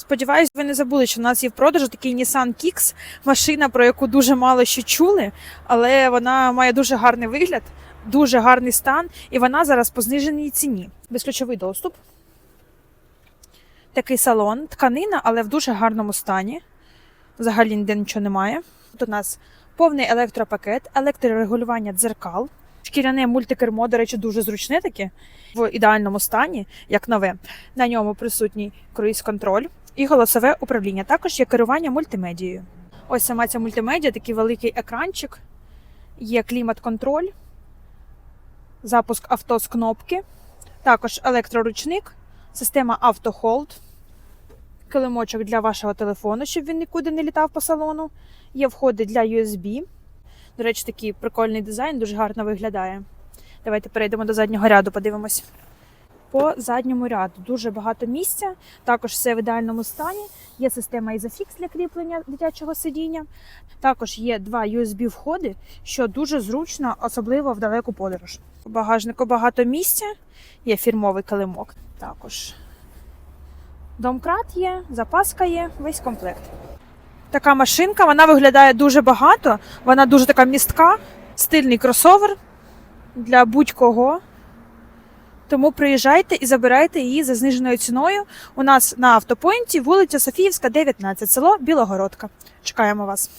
Сподіваюсь, ви не забули, що у нас є в продажу такий Nissan Kicks, машина, про яку дуже мало що чули, але вона має дуже гарний вигляд, дуже гарний стан, і вона зараз по зниженій ціні. Безключовий доступ. Такий салон, тканина, але в дуже гарному стані. Взагалі ніде нічого немає. Тут у нас повний електропакет, електрорегулювання дзеркал, шкіряне мультикермо, до речі, дуже зручне таке в ідеальному стані, як нове. На ньому присутній круїз-контроль і голосове управління. Також є керування мультимедією. Ось сама ця мультимедіа, такий великий екранчик, є клімат-контроль, запуск авто з кнопки, також електроручник, система автохолд, килимочок для вашого телефону, щоб він нікуди не літав по салону. Є входи для USB. До речі, такий прикольний дизайн, дуже гарно виглядає. Давайте перейдемо до заднього ряду, подивимось. По задньому ряду дуже багато місця, також все в ідеальному стані. Є система Isofix для кріплення дитячого сидіння. Також є два USB-входи, що дуже зручно, особливо в далеку подорож. У багажнику багато місця, є фірмовий килимок. Також домкрат є, запаска є, весь комплект. Така машинка, вона виглядає дуже багато, вона дуже така містка, стильний кросовер для будь-кого. Тому приїжджайте і забирайте її за зниженою ціною. У нас на автопоінті вулиця Софіївська, 19, село Білогородка. Чекаємо вас.